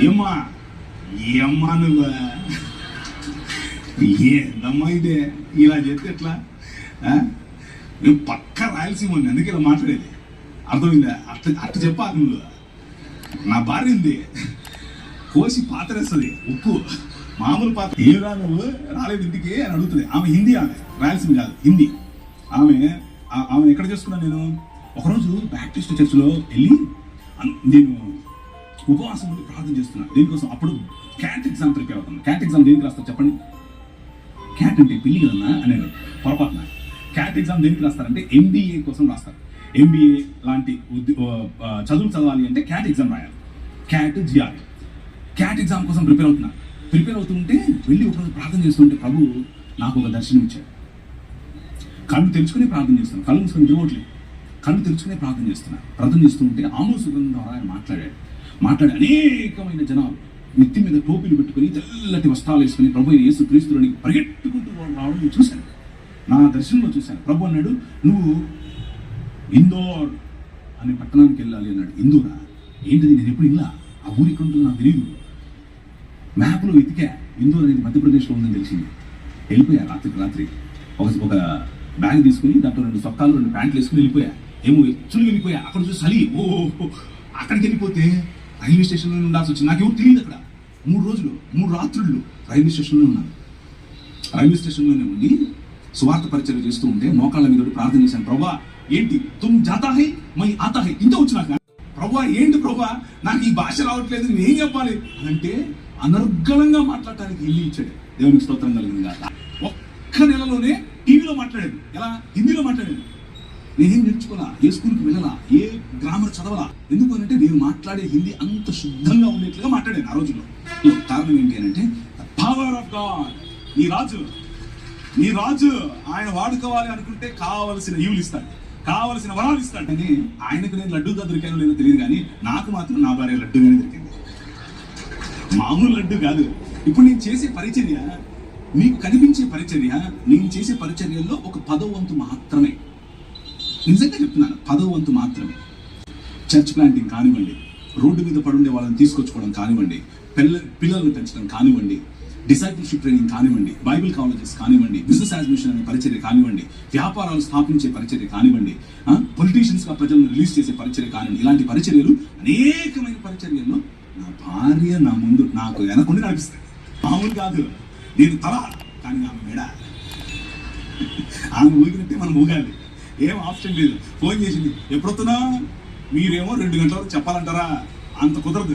ఏమ్మా? ఏమ్మా నువ్వా ఏందమ్మా ఇదే ఇలా చేస్తే ఎట్లా? నువ్వు పక్క రాయలసీమ అందుకే ఇలా మాట్లాడేది? అర్థమైందా? అట్ట అట్ట చెప్పాలి నువ్వు. నా భార్య ఉంది. కోసి పాత్రేస్తుంది. ఉప్పు. మామూలు పాత్ర ఏం రా నువ్వు? రాలేదు ఇంటికి అని అడుగుతుంది. ఆమె హిందీ ఆమె. రాయలసీమ కాదు హిందీ. ఆమె ఆమె ఎక్కడ చేసుకున్నాను నేను? ఒకరోజు బ్యాప్టిస్ట్ చర్చిలో వెళ్ళి అన్- నేను ఉపవాసం ఉండి ప్రార్థన చేస్తున్నాను దీనికోసం? అప్పుడు క్యాట్ ఎగ్జామ్ ప్రిపేర్ అవుతుంది క్యాట్ ఎగ్జామ్ దేనికి రాస్తారు చెప్పండి? క్యాట్ అంటే పిల్లి కదన్నా అనేది పొరపాటున. క్యాట్ ఎగ్జామ్ దేనికి రాస్తారంటే ఎంబీఏ కోసం రాస్తారు. ఎంబీఏ లాంటి ఉద్య- చదువులు చదవాలి అంటే క్యాట్ ఎగ్జామ్ రాయాలి. క్యాట్ జిఆర్ క్యాట్ ఎగ్జామ్ కోసం ప్రిపేర్ అవుతున్నా. ప్రిపేర్ అవుతుంటే వెళ్ళి ఒకరోజు ప్రార్థన చేస్తుంటే ప్రభు నాకు ఒక దర్శనం ఇచ్చాడు కళ్ళు తెలుసుకుని ప్రార్థన చేస్తున్నాను కళ్ళు మూసుకొని తిరగట్లేదు కళ్ళు తెరుచుకునే ప్రార్థన చేస్తున్నారు. ప్రార్థన చేస్తుంటే ఆమోసు సుగంధం ద్వారా ఆయన మాట్లాడాడు. మాట్లాడే అనేకమైన జనాలు నెత్తి మీద టోపీలు పెట్టుకుని తెల్లటి వస్త్రాలు వేసుకుని ప్రభు యేసు క్రీస్తులని పరిగెట్టుకుంటూ వాళ్ళు రావడం నేను చూశాను. నా దర్శనంలో చూశాను. ప్రభు అన్నాడు నువ్వు ఇందోర్ అనే పట్టణానికి వెళ్ళాలి అన్నాడు. ఇందోరా? ఏంటిది? నేను ఎప్పుడు ఇలా? ఆ ఊరి ఎక్కడ ఉంటుందో నాకు తెలియదు మ్యాప్లో వెతికా. ఇందోర్ అనేది మధ్యప్రదేశ్లో ఉందని తెలిసింది. వెళ్ళిపోయా? రాత్రికి రాత్రి. ఒక ఒక బ్యాగ్ తీసుకుని దాంట్లో రెండు సొక్కాలు రెండు ప్యాంట్లు వేసుకుని వెళ్ళిపోయా? ఏమో ఎచ్చులు వెళ్ళిపోయా. అక్కడ చూసి చలి. ఓ అక్కడికి వెళ్ళిపోతే రైల్వే స్టేషన్లో ఉండాల్సి వచ్చింది. నాకు ఎవరు తెలియదు అక్కడ. మూడు రోజులు మూడు రాత్రులు రైల్వే స్టేషన్లో ఉన్నాను. రైల్వే స్టేషన్లోనే ఉండి సువార్త పరిచయం చేస్తూ ఉంటే మోకాళ్ళ మీద ప్రార్థన చేశాను. ప్రభా ఏంటి? తుమ్ జాతాహై మై ఆతాహై ఇంత వచ్చినాక ప్రభా ఏంటి ప్రభా నాకు ఈ భాష రావట్లేదు నేను ఏం చెప్పాలి? అని అంటే అనర్గళంగా మాట్లాడటానికి ఇల్లు ఇచ్చాడు. దేవునికి స్తోత్రం కలిగింది కాక. ఒక్క నెలలోనే టీవీలో మాట్లాడాడు. ఎలా? హిందీలో మాట్లాడాడు. నేనేం నేర్చుకోవాలా ఏ స్కూల్కి వెళ్ళాలా? ఏ గ్రామర్ చదవాలా? ఎందుకు అంటే నేను మాట్లాడే హిందీ అంత శుద్ధంగా ఉండేట్లుగా మాట్లాడాను ఆ రోజుల్లో. కారణం ఏంటి అని అంటే పవర్ ఆఫ్ గాడ్ నీ రాజు. నీ రాజు ఆయన వాడుకోవాలి అనుకుంటే కావలసిన ఈవులు ఇస్తాడు. కావలసిన వరాలు ఇస్తాడు. అని ఆయనకు నేను లడ్డూగా దొరికాను లేదో తెలియదు కానీ నాకు మాత్రం నా భార్య లడ్డూగానే దొరికింది. మామూలు లడ్డు కాదు. ఇప్పుడు నేను చేసే పరిచర్య మీకు కనిపించే పరిచర్య నేను చేసే పరిచర్యల్లో ఒక పదో వంతు మాత్రమే. నిజంగా చెప్తున్నాను పదో వంతు మాత్రమే. చర్చ్ ప్లాంటింగ్ కానివ్వండి రోడ్డు మీద పడుండే వాళ్ళని తీసుకొచ్చుకోవడం కానివ్వండి పిల్ల పిల్లల్ని పెంచడం కానివ్వండి డిసైపుల్షిప్ ట్రైనింగ్ కానివ్వండి బైబిల్ కాలేజెస్ కానివ్వండి బిజినెస్ అడ్మిషన్ అనే పరిచర్య కానివ్వండి వ్యాపారాలు స్థాపించే పరిచర్య కానివ్వండి పొలిటీషియన్స్గా ప్రజలను రిలీజ్ చేసే పరిచర్య కానివ్వండి ఇలాంటి పరిచర్యలు అనేకమైన పరిచర్యల్లో నా భార్య నా ముందు నాకు వెనకుండి నడిపిస్తాయి. మామూలు కాదు. నేను తల కానీ ఆమె మెడ. ఆమె ఊగినట్టే మనం ఊగాలి. ఏం ఆప్షన్ లేదు. ఫోన్ చేసింది ఎప్పుడొస్తున్నా మీరేమో రెండు గంటల వరకు చెప్పాలంటారా? అంత కుదరదు.